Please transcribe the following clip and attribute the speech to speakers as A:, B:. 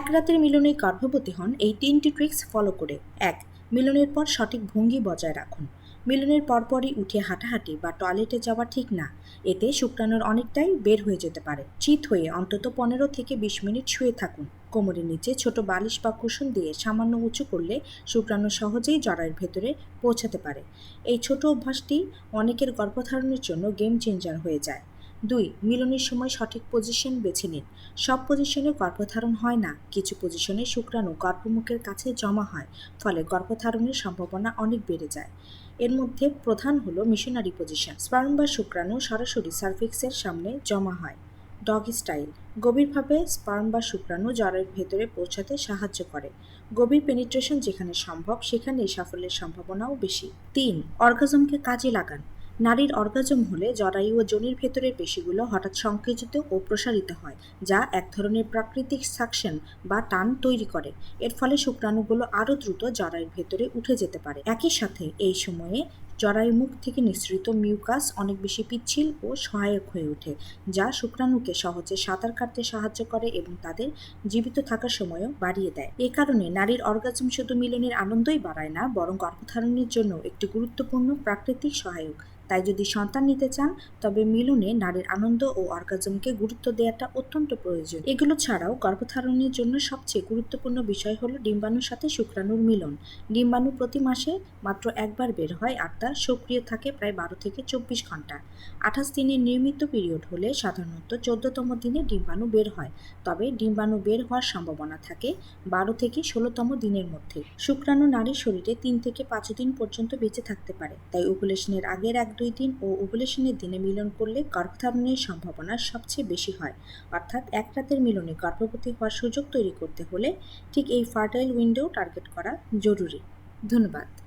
A: এক রাতের মিলনে গর্ভবতী হন এই তিনটি ট্রিক্স ফলো করে। এক, মিলনের পর সঠিক ভঙ্গি বজায় রাখুন। মিলনের পরপরই উঠে হাঁটাহাঁটি বা টয়লেটে যাওয়া ঠিক না। এতে শুক্রাণুর অনেকটাই বের হয়ে যেতে পারে। চিত হয়ে অন্তত পনেরো থেকে বিশ মিনিট শুয়ে থাকুন। কোমরের নিচে ছোট বালিশ বা কুশন দিয়ে সামান্য উঁচু করলে শুক্রাণু সহজেই জরায়ের ভেতরে পৌঁছাতে পারে। এই ছোট অভ্যাসটি অনেকের গর্ভধারণের জন্য গেম চেঞ্জার হয়ে যায়। দুই, মিলনের সময় সঠিক পজিশন বেছে নিন। সব পজিশনে গর্ভধারণ হয় না। কিছু পজিশনে শুক্রাণু গর্ভমুখের কাছে জমা হয়, ফলে গর্ভধারণের সম্ভাবনা অনেক বেড়ে যায়। এর মধ্যে প্রধান হলো মিশনারি পজিশন স্পার্ম বা শুক্রাণু সরাসরি সার্ভিক্সের সামনে জমা হয়। ডগ স্টাইল গভীরভাবে স্পার্ম বা শুক্রাণু জরায়ুর ভেতরে পৌঁছাতে সাহায্য করে। গভীর পেনিট্রেশন যেখানে সম্ভব, সেখানেই সাফল্যের সম্ভাবনাও বেশি। তিন অর্গাজমকে কাজে লাগান। নারীর অর্গাজম হলে জরায়ু ও যোনির ভেতরের পেশিগুলো হঠাৎ সংকুচিত ও প্রসারিত হয়, যা এক ধরনের প্রাকৃতিক সাকশন বা টান তৈরি করে। এর ফলে শুক্রাণুগুলো আরও দ্রুত জরায়ুর ভেতরে উঠে যেতে পারে। একই সাথে এই সময়ে জরায়ু মুখ থেকে নিঃসৃত মিউকাস অনেক বেশি পিচ্ছিল ও সহায়ক হয়ে ওঠে, যা শুক্রাণুকে সহজে সাঁতার কাটতে সাহায্য করে এবং তাদের জীবিত থাকার সময়ও বাড়িয়ে দেয়। এ কারণে নারীর অর্গাজম শুধু মিলনের আনন্দই বাড়ায় না, বরং গর্ভধারণের জন্য একটি গুরুত্বপূর্ণ প্রাকৃতিক সহায়ক। তাই যদি সন্তান নিতে চান, তবে মিলনে নারীর আনন্দ ও অর্গাজমকে গুরুত্ব দেওয়াটা অত্যন্ত প্রয়োজন। এগুলো ছাড়াও গর্ভধারণের জন্য সবচেয়ে গুরুত্বপূর্ণ বিষয় হলো ডিম্বাণুর সাথে শুক্রাণুর মিলন। ডিম্বাণু প্রতি মাসে মাত্র একবার বের হয়, আর সক্রিয় থাকে প্রায় বারো থেকে চব্বিশ ঘণ্টা। আঠাশ দিনের নিয়মিত পিরিয়ড হলে সাধারণত চোদ্দতম দিনে ডিম্বাণু বের হয়। তবে ডিম্বাণু বের হওয়ার সম্ভাবনা থাকে বারো থেকে ষোলোতম দিনের মধ্যে। শুক্রাণু নারীর শরীরে তিন থেকে পাঁচ দিন পর্যন্ত বেঁচে থাকতে পারে। তাই ওভুলেশনের আগের এক দুই দিন ও ওভুলেশনের দিনে মিলন করলে গর্ভধারণের সম্ভাবনা সবচেয়ে বেশি হয়। অর্থাৎ এক রাতের মিলনে গর্ভবতী হওয়ার সুযোগ তৈরি করতে হলে ঠিক এই ফার্টাইল উইন্ডো টার্গেট করা জরুরি। ধন্যবাদ।